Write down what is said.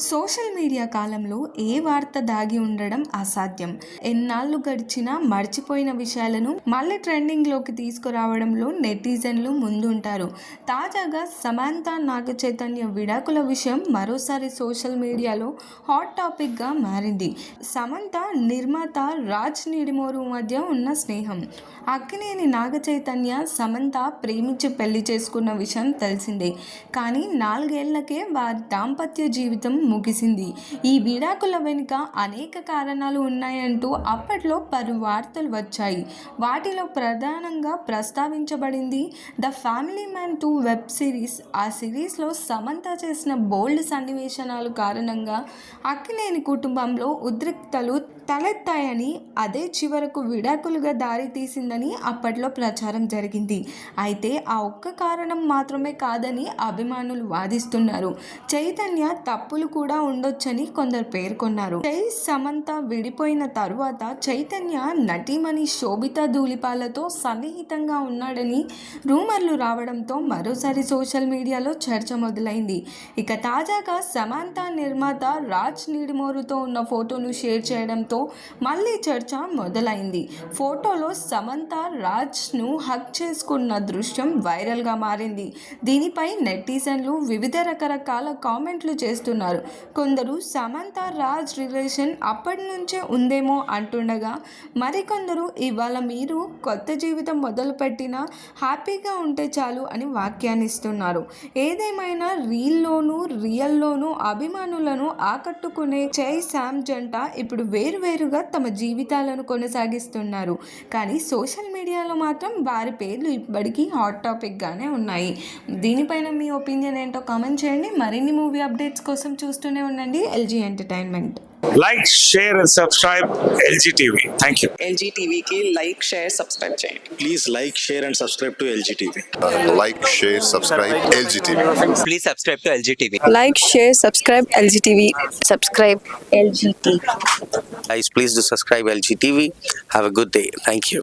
Social media కాలంలో ఏ వార్త దాగి ఉండడం అసాధ్యం. ఎన్నాళ్ళు గడిచినా మర్చిపోయిన విషయాలను మళ్ళీ ట్రెండింగ్లోకి తీసుకురావడంలో నెటిజన్లు ముందుంటారు. తాజాగా సమాంతా నాగ చైతన్య విడాకుల విషయం మరోసారి సోషల్ మీడియాలో హాట్ టాపిక్గా మారింది. సమంత నిర్మాత రాజ్ నిడిమోరు మధ్య ఉన్న స్నేహం. అక్కినేని నాగ చైతన్య సమంత ప్రేమించి పెళ్ళి చేసుకున్న విషయం తెలిసిందే. కానీ నాలుగేళ్ళకే వారి దాంపత్య జీవితం ముగిసింది. ఈ విడాకుల వెనుక అనేక కారణాలు ఉన్నాయంటూ అప్పట్లో పలు వార్తలు వచ్చాయి. వాటిలో ప్రధానంగా ప్రస్తావించబడింది the family man two web series. ఆ సిరీస్లో సమంత చేసిన బోల్డ్ సన్నివేశనాలు కారణంగా అక్కినేని కుటుంబంలో ఉద్రిక్తలు తలెత్తాయని అదే చివరకు విడాకులుగా దారి తీసిందని అప్పట్లో ప్రచారం జరిగింది. అయితే ఆ ఒక్క కారణం మాత్రమే కాదని అభిమానులు వాదిస్తున్నారు. చైతన్య తప్పులు కూడా ఉండొచ్చని కొందరు పేర్కొన్నారు. జై సమంత విడిపోయిన తరువాత చైతన్య నటీమణి శోభిత ధూళిపాలతో సన్నిహితంగా ఉన్నాడని రూమర్లు రావడంతో మరోసారి సోషల్ మీడియాలో చర్చ మొదలైంది. ఇక తాజాగా సమంత నిర్మాత రాజ్ నీడిమోరుతో ఉన్న ఫోటోను షేర్ చేయడంతో మళ్ళీ చర్చ మొదలైంది. ఫోటోలో సమంత రాజ్ను హక్ చేసుకున్న దృశ్యం వైరల్గా మారింది. దీనిపై నెటిజన్లు వివిధ రకరకాల కామెంట్లు చేస్తున్నారు. కొందరు సమంత రాజ్ రిలేషన్ అప్పటి నుంచే ఉందేమో అంటుండగా మరికొందరు ఇవాళ మీరు కొత్త జీవితం మొదలుపెట్టినా హ్యాపీగా ఉంటే చాలు అని వ్యాఖ్యానిస్తున్నారు. ఏదేమైనా రీల్లోనూ రియల్లోనూ అభిమానులను ఆకట్టుకునే జై శామ్ జంట ఇప్పుడు వేరువేరుగా తమ జీవితాలను కొనసాగిస్తున్నారు. కానీ సోషల్ మీడియాలో మాత్రం వారి పేర్లు ఇప్పటికీ హాట్ టాపిక్గానే ఉన్నాయి. దీనిపైన మీ ఒపీనియన్ ఏంటో కామెంట్ చేయండి. మరిన్ని మూవీ అప్డేట్స్ కోసం చూస్తూనే ఉండండి. LG entertainment like share and subscribe LG TV thank you LG టీవీకి లైక్ షేర్ సబ్స్క్రైబ్ చేయండి. Please like share and subscribe to LG TV like share subscribe LG TV please subscribe to LG TV like share subscribe LG TV subscribe LG TV please do subscribe LG TV have a good day thank you